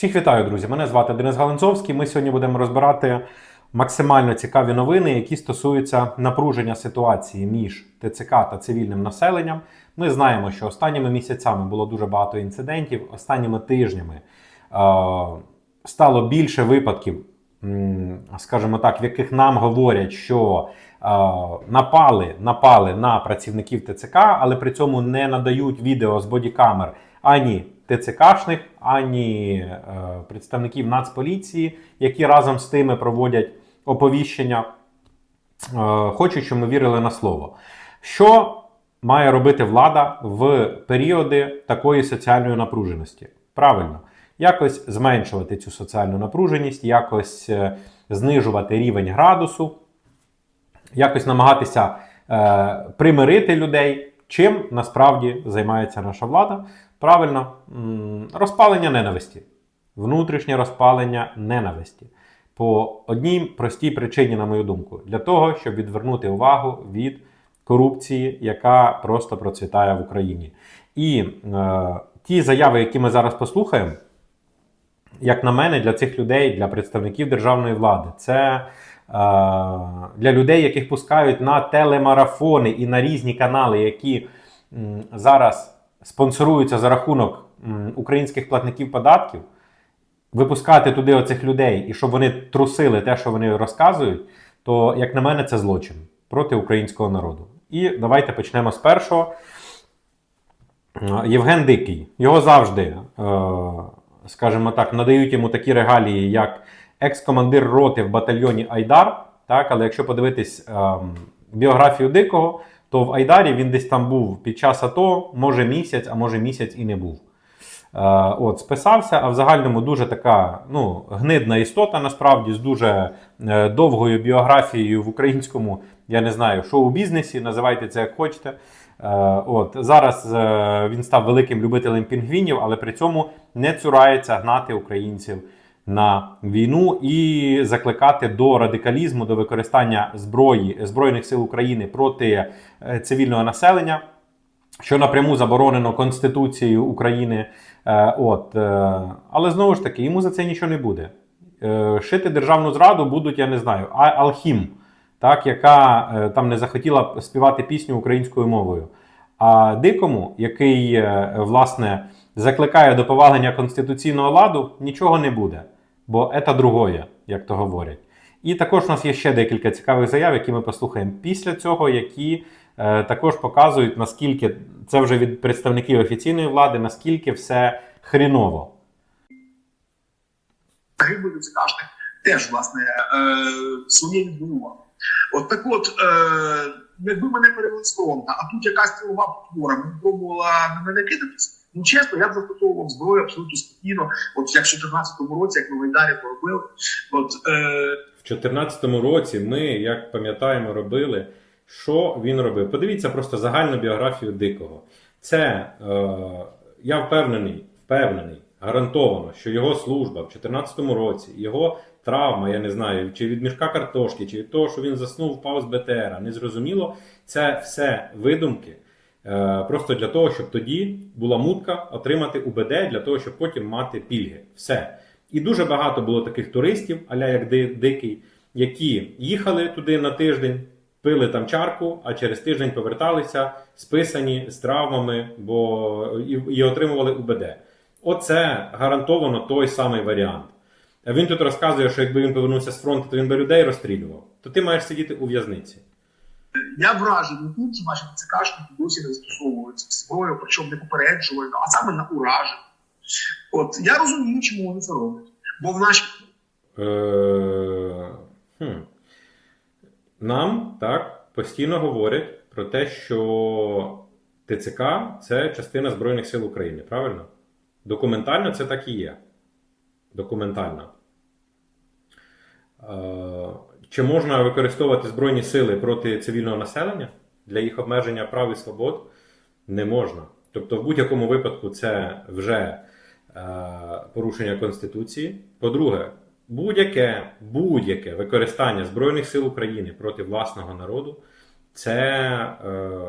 Всіх вітаю, друзі! Мене звати Денис Галанцовський. Ми сьогодні будемо розбирати максимально цікаві новини, які стосуються напруження ситуації між ТЦК та цивільним населенням. Ми знаємо, що останніми місяцями було дуже багато інцидентів, останніми тижнями е, стало більше випадків, скажімо так, в яких нам говорять, що е, напали, напали на працівників ТЦК, але при цьому не надають відео з бодікамер ані ТЦКшних, ані е, представників Нацполіції, які разом з тими проводять оповіщення. Е, хочу, щоб ми вірили на слово. Що має робити влада в періоди такої соціальної напруженості? Правильно, якось зменшувати цю соціальну напруженість, якось е, знижувати рівень градусу, якось намагатися е, примирити людей. Чим насправді займається наша влада? Правильно, розпалення ненависті, внутрішнє розпалення ненависті. По одній простій причині, на мою думку, для того, щоб відвернути увагу від корупції, яка просто процвітає в Україні. І е, ті заяви, які ми зараз послухаємо, як на мене, для цих людей, для представників державної влади, це е, для людей, яких пускають на телемарафони і на різні канали, які зараз спонсоруються за рахунок українських платників податків, випускати туди оцих людей і щоб вони трусили те, що вони розказують, то, як на мене, це злочин проти українського народу. І давайте почнемо з першого. Е, Євген Дикий. Його завжди, е, скажімо так, надають йому такі регалії, як екс-командир роти в батальйоні Айдар. Так, але якщо подивитись ем, біографію Дикого, то в Айдарі він десь там був під час АТО, може місяць, а може місяць і не був. Е, от, списався, а в загальному дуже така ну, гнидна істота, насправді, з дуже е, довгою біографією в українському, я не знаю, шоу-бізнесі, називайте це як хочете. Е, от, зараз він став великим любителем пінгвінів, але при цьому не цурається гнати українців на війну і закликати до радикалізму, до використання зброї Збройних сил України проти е, цивільного населення що напряму заборонено Конституцією України. Е, от, е, але знову ж таки, йому за це нічого не буде. Шити державну зраду будуть, я не знаю, Алхім, так, яка там не захотіла співати пісню українською мовою. А дикому, який власне закликає до повалення конституційного ладу, нічого не буде. Бо це другое, як то говорять. І також у нас є ще декілька цікавих заяв, які ми послухаємо після цього, які е, також показують, наскільки це вже від представників офіційної влади, наскільки все хріново. загиблих ЦКшних теж власне е, своє відбуло. От так от, е, якби мене перевели з фронту, а тут якась силова потвора мені пробувала мене кидатись. Ну чесно, я б застосовував зброю абсолютно спокійно. От як в 2014 році, як ми в Айдарі поробили, от е, В 2014 році ми, як пам'ятаємо, робили. Що він робив? Подивіться просто загальну біографію Дикого. Це е, я впевнений, впевнений, гарантовано, що його служба в 2014 році, його травма, я не знаю, чи від мішка картошки, чи від того, що він заснув, впав з БТРа, незрозуміло. Це все видумки. Е, просто для того, щоб тоді була мутка отримати УБД, для того, щоб потім мати пільги. Все. І дуже багато було таких туристів, аля як дикий, які їхали туди на тиждень, пили там чарку, а через тиждень поверталися списані з травмами, бо і, і отримували УБД. Оце гарантовано той самий варіант. Він тут розказує, що якби він повернувся з фронту, то він би людей розстрілював, то ти маєш сидіти у в'язниці. Я вражений тим, що наші ЦКшники досі не застосовують зброю, причому не попереджувально, а саме на ураження. От я розумію, чому вони це роблять. Бо в нашій Е. Нам так постійно говорять про те, що ТЦК це частина Збройних сил України, правильно? Документально це так і є. Документально. Е, Чи можна використовувати Збройні сили проти цивільного населення для їх обмеження прав і свобод? Не можна. Тобто, в будь-якому випадку це вже е, порушення Конституції. По-друге, будь-яке, будь-яке використання Збройних сил України проти власного народу це, е,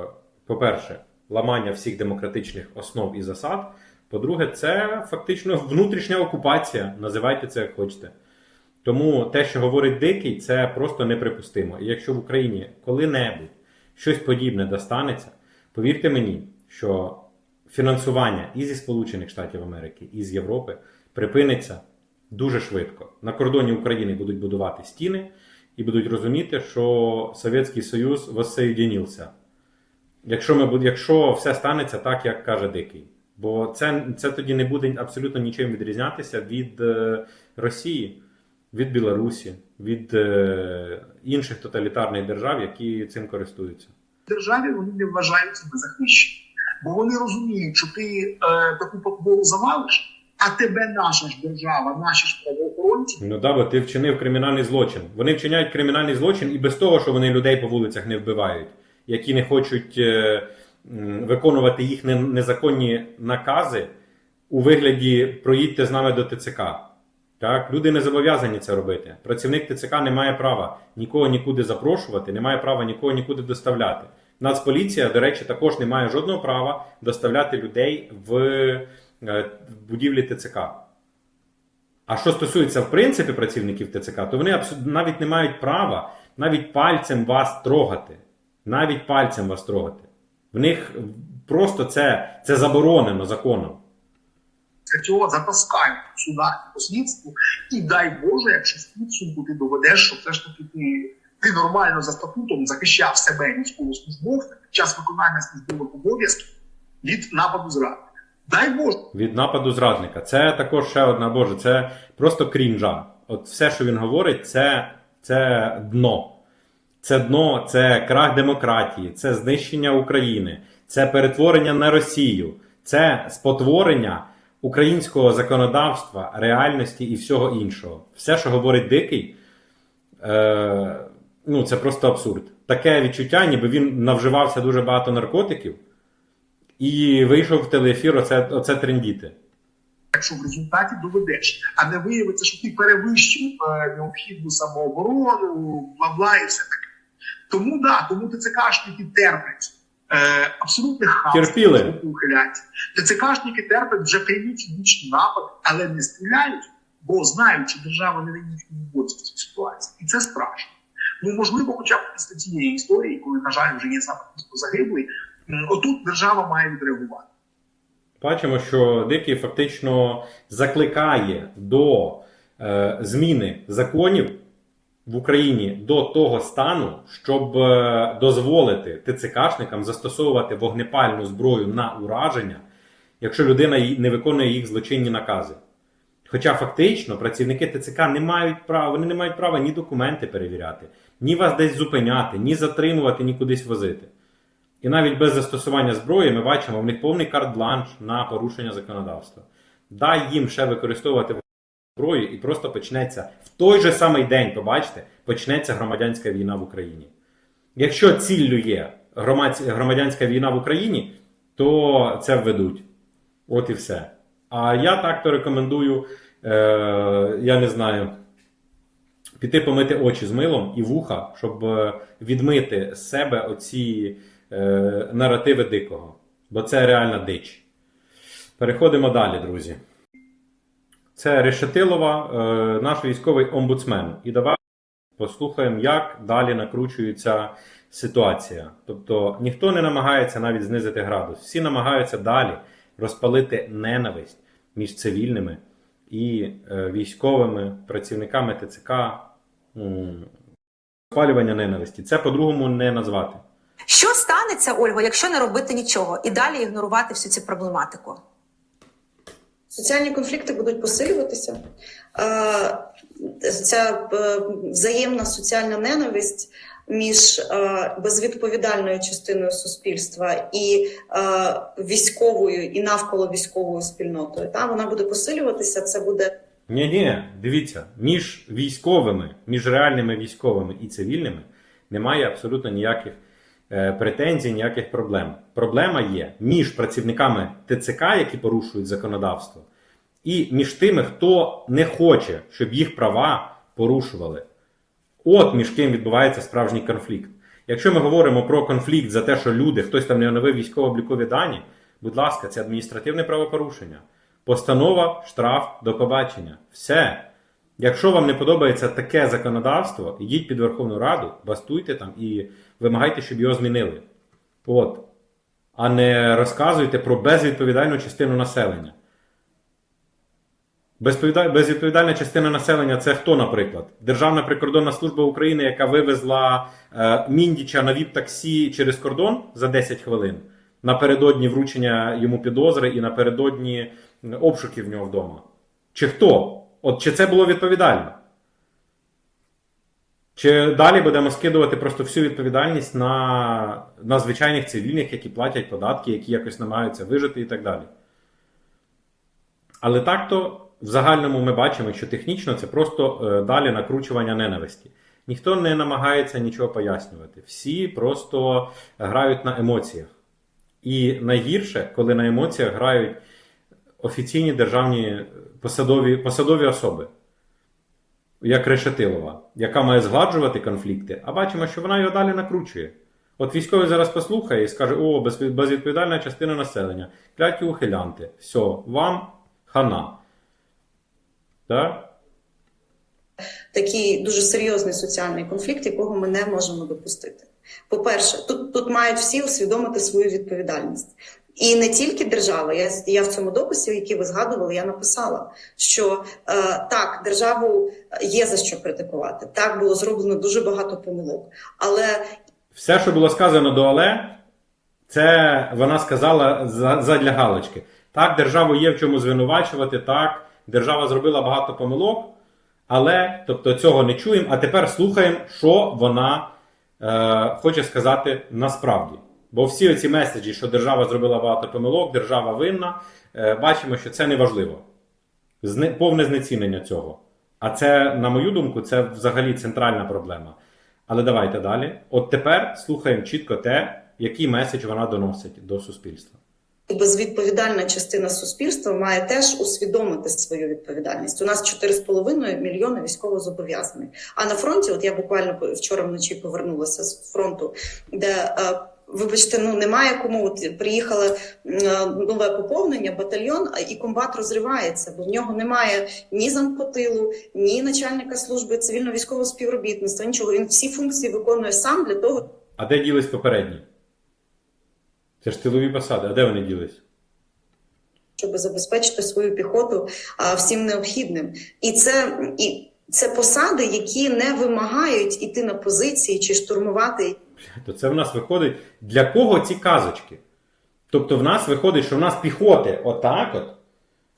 по-перше, ламання всіх демократичних основ і засад. По-друге, це фактично внутрішня окупація. Називайте це як хочете. Тому те, що говорить Дикий, це просто неприпустимо. І якщо в Україні коли-небудь щось подібне достанеться, повірте мені, що фінансування і зі Сполучених Штатів Америки, і з Європи припиниться дуже швидко. На кордоні України будуть будувати стіни і будуть розуміти, що Совєтський Союз воссоєдинився. Якщо, ми, якщо все станеться так, як каже Дикий. Бо це, це тоді не буде абсолютно нічим відрізнятися від е, Росії, від Білорусі, від е, інших тоталітарних держав, які цим користуються. державі вони не вважають себе захищені, бо вони розуміють, що ти е, таку потвору завалиш, а тебе наша ж держава, наші ж правоохоронці Ну да, бо ти вчинив кримінальний злочин. Вони вчиняють кримінальний злочин і без того, що вони людей по вулицях не вбивають, які не хочуть е, виконувати їх незаконні накази у вигляді проїдьте з нами до ТЦК. Так, люди не зобов'язані це робити. Працівник ТЦК не має права нікого нікуди запрошувати, не має права нікого нікуди доставляти. Нацполіція, до речі, також не має жодного права доставляти людей в, е, будівлі ТЦК. А що стосується в принципі працівників ТЦК, то вони навіть не мають права навіть пальцем вас трогати. Навіть пальцем вас трогати. В них просто це, це заборонено законом. Цього затаскають і по слідству, і дай Боже, якщо підсумку ти доведеш, що все ж таки ти, ти нормально за статутом захищав себе військовослужбовця під час виконання службових обов'язків від нападу зрадника. Дай Боже, Від нападу зрадника. Це також ще одна Боже, це просто крінжа. От все, що він говорить, це, це дно. Це дно, це крах демократії, це знищення України, це перетворення на Росію, це спотворення українського законодавства, реальності і всього іншого. Все, що говорить Дикий, е, ну це просто абсурд. Таке відчуття, ніби він навживався дуже багато наркотиків і вийшов в телеефір оце, оце трендіти. якщо в результаті доведеш, а не виявиться, що ти перевищив е, необхідну самооборону, бла-бла і все таке. Тому да, тому ТЦКшники терплять. Е, з боку ухилянців. ТЦКшники терплять вже прямі фізичні напади, але не стріляють, бо знають, що держава не на їхній боці в цій ситуації. І це страшно. Ну, можливо, хоча б після цієї історії, коли, на жаль, вже є саме загиблий, отут держава має відреагувати. Бачимо, що Дикий фактично закликає до е, зміни законів в Україні до того стану, щоб е, дозволити ТЦКшникам застосовувати вогнепальну зброю на ураження, якщо людина не виконує їх злочинні накази. Хоча фактично працівники ТЦК не мають права, вони не мають права ні документи перевіряти, ні вас десь зупиняти, ні затримувати, ні кудись возити. І навіть без застосування зброї ми бачимо в них повний карт-бланш на порушення законодавства. Дай їм ще використовувати зброю, і просто почнеться в той же самий день, побачите, почнеться громадянська війна в Україні. Якщо ціллю є громадянська війна в Україні, то це введуть. От і все. А я так-то рекомендую, е, я не знаю, піти помити очі з милом і вуха, щоб е, відмити з себе оці е, наративи дикого. Бо це реальна дич. Переходимо далі, друзі. Це Решетилова, е, наш військовий омбудсмен. І давай послухаємо, як далі накручується ситуація. Тобто ніхто не намагається навіть знизити градус. Всі намагаються далі розпалити ненависть між цивільними і е, військовими працівниками ТЦК. Розпалювання ненависті. Це по-другому не назвати. Що станеться, Ольго, якщо не робити нічого і далі ігнорувати всю цю проблематику? Соціальні конфлікти будуть посилюватися. Ця е, взаємна соціальна ненависть між е, безвідповідальною частиною суспільства і е, військовою і навколо військовою спільнотою. Та вона буде посилюватися. Це буде Ні, ні, дивіться, між військовими, між реальними військовими і цивільними немає абсолютно ніяких претензій, ніяких проблем. Проблема є між працівниками ТЦК, які порушують законодавство, і між тими, хто не хоче, щоб їх права порушували. От між ким відбувається справжній конфлікт. Якщо ми говоримо про конфлікт за те, що люди, хтось там не оновив військово-облікові дані, Будь ласка, це адміністративне правопорушення. Постанова, штраф, до побачення. Все. Якщо вам не подобається таке законодавство, йдіть під Верховну Раду, бастуйте там і вимагайте, щоб його змінили. От. А не розказуйте про безвідповідальну частину населення. Безвідповідальна частина населення це хто, наприклад? Державна прикордонна служба України, яка вивезла е, Міндіча на ВІП-таксі через кордон за 10 хвилин напередодні вручення йому підозри і напередодні обшуків в нього вдома. Чи хто? От чи це було відповідально? Чи далі будемо скидувати просто всю відповідальність на, на звичайних цивільних, які платять податки, які якось намагаються вижити і так далі. Але так-то в загальному ми бачимо, що технічно це просто е, далі накручування ненависті. Ніхто не намагається нічого пояснювати. Всі просто грають на емоціях. І найгірше, коли на емоціях грають офіційні державні посадові, посадові особи, як Решетилова, яка має згладжувати конфлікти, а бачимо, що вона його далі накручує. От військовий зараз послухає і скаже: о, безвідповідальна частина населення, кляті ухилянти, все, вам хана. Так? такий дуже серйозний соціальний конфлікт, якого ми не можемо допустити. По-перше, тут, тут мають всі усвідомити свою відповідальність. І не тільки держава. Я, я в цьому дописі, який ви згадували, я написала, що е, так, державу є за що критикувати. Так було зроблено дуже багато помилок. Але Все, що було сказано до Але, це вона сказала за- задля галочки. Так, державу є в чому звинувачувати, так, держава зробила багато помилок, але тобто цього не чуємо. А тепер слухаємо, що вона хоче сказати насправді. Бо всі оці меседжі, що держава зробила багато помилок, держава винна, е, бачимо, що це не важливо. Зне, повне знецінення цього. А це, на мою думку, це взагалі центральна проблема. Але давайте далі. От тепер слухаємо чітко те, який меседж вона доносить до суспільства. Безвідповідальна частина суспільства має теж усвідомити свою відповідальність. У нас 4,5 мільйони військовозобов'язаних. А на фронті, от я буквально вчора вночі повернулася з фронту, де е, Вибачте, ну немає кому. От приїхало е, нове поповнення, батальйон, і комбат розривається, бо в нього немає ні зампотилу, ні начальника служби цивільно-військового співробітництва, нічого. Він всі функції виконує сам для того, А де ділись попередні? Це ж тилові посади, а де вони ділись? щоб забезпечити свою піхоту а, всім необхідним. І це і це посади, які не вимагають іти на позиції чи штурмувати То це в нас виходить. Для кого ці казочки? Тобто в нас виходить, що в нас піхоти отак от.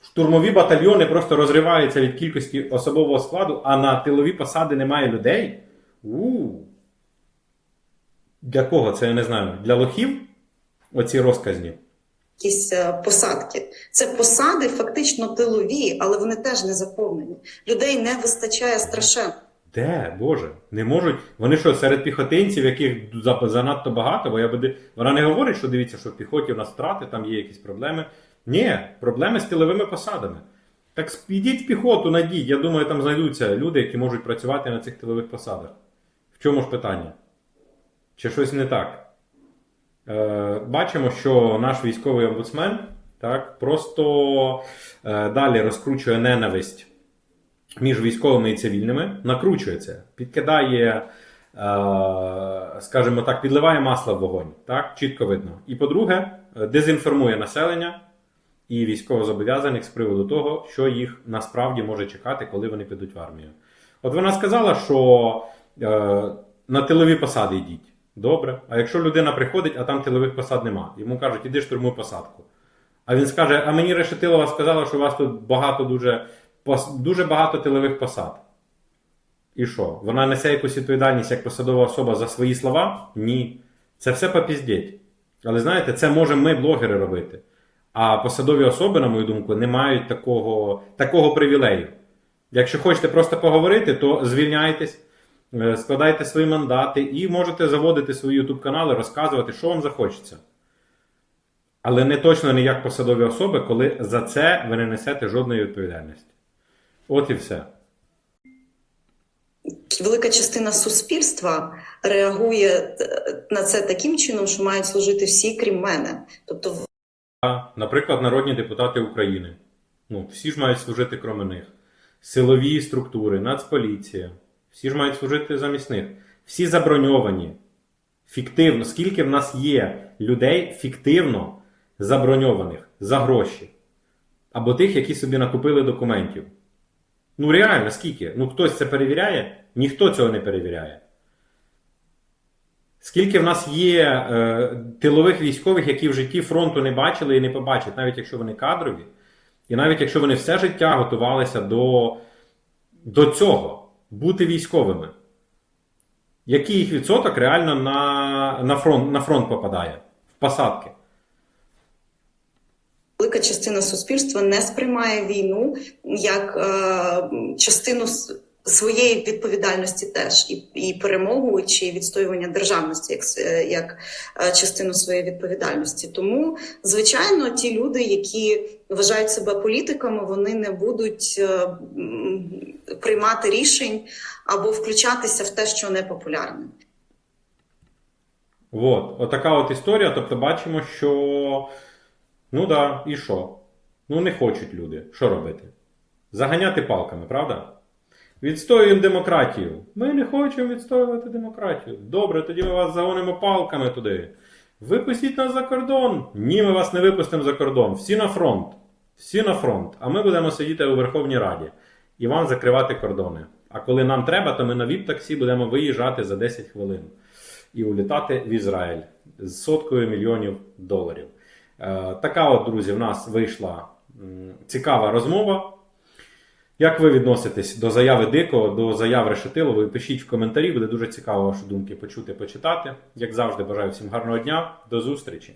Штурмові батальйони просто розриваються від кількості особового складу, а на тилові посади немає людей. у Для кого? Це я не знаю. Для лохів? Оці розказні. якісь е, посадки. Це посади фактично тилові, але вони теж не заповнені. Людей не вистачає страшенно. Де, Боже, не можуть. Вони що, серед піхотинців, яких занадто багато, бо я би... вона не говорить, що дивіться, що в піхоті у нас втрати, там є якісь проблеми. Ні, проблеми з тиловими посадами. Так підіть в піхоту, надіть. Я думаю, там знайдуться люди, які можуть працювати на цих тилових посадах. В чому ж питання? Чи щось не так? Е, бачимо, що наш військовий омбудсмен так, просто е, далі розкручує ненависть між військовими і цивільними, накручує це, підкидає, е, скажімо так, підливає масло в вогонь. Так, чітко видно. І по-друге, дезінформує населення і військовозобов'язаних з приводу того, що їх насправді може чекати, коли вони підуть в армію. От вона сказала, що на тилові посади йдіть. Добре. А якщо людина приходить, а там тилових посад нема, йому кажуть, іди штурмуй посадку. А він скаже: а мені Решетилова сказала, що у вас тут багато дуже, дуже багато тилових посад. І що? Вона несе якусь відповідальність як посадова особа за свої слова? Ні. Це все попіздіть. Але знаєте, це можемо ми, блогери, робити. А посадові особи, на мою думку, не мають такого, такого привілею. Якщо хочете просто поговорити, то звільняйтесь, складайте свої мандати і можете заводити свої YouTube канали, розказувати, що вам захочеться. Але не точно не як посадові особи, коли за це ви не несете жодної відповідальності. От і все. Велика частина суспільства реагує е, на це таким чином, що мають служити всі, крім мене. Тобто наприклад, народні депутати України. Ну, всі ж мають служити крім них. Силові структури, Нацполіція. Всі ж мають служити замість них. Всі заброньовані. Фіктивно. Скільки в нас є людей фіктивно заброньованих за гроші? Або тих, які собі накупили документів. Ну реально, скільки? Ну хтось це перевіряє? Ніхто цього не перевіряє. Скільки в нас є е, тилових військових, які в житті фронту не бачили і не побачать, навіть якщо вони кадрові, і навіть якщо вони все життя готувалися до, до цього, бути військовими. Який їх відсоток реально на, на, фронт, на фронт попадає в посадки? велика частина суспільства не сприймає війну як е, частину своєї відповідальності теж і, і перемогу чи відстоювання державності як, е, як е, частину своєї відповідальності. Тому, звичайно, ті люди, які вважають себе політиками, вони не будуть е, приймати рішень або включатися в те, що не популярне. От, отака от історія. Тобто бачимо, що ну да, і що? Ну не хочуть люди. Що робити? Заганяти палками, правда? Відстоюємо демократію. Ми не хочемо відстоювати демократію. Добре, тоді ми вас загонимо палками туди. Випустіть нас за кордон. Ні, ми вас не випустимо за кордон. Всі на фронт. Всі на фронт. А ми будемо сидіти у Верховній Раді і вам закривати кордони. А коли нам треба, то ми на ВІП-таксі будемо виїжджати за 10 хвилин і улітати в Ізраїль з соткою мільйонів доларів. Е, така от, друзі, в нас вийшла цікава розмова. Як ви відноситесь до заяви Дикого, до заяв Решетилової? Пишіть в коментарі, буде дуже цікаво ваші думки почути, почитати. Як завжди, бажаю всім гарного дня. До зустрічі!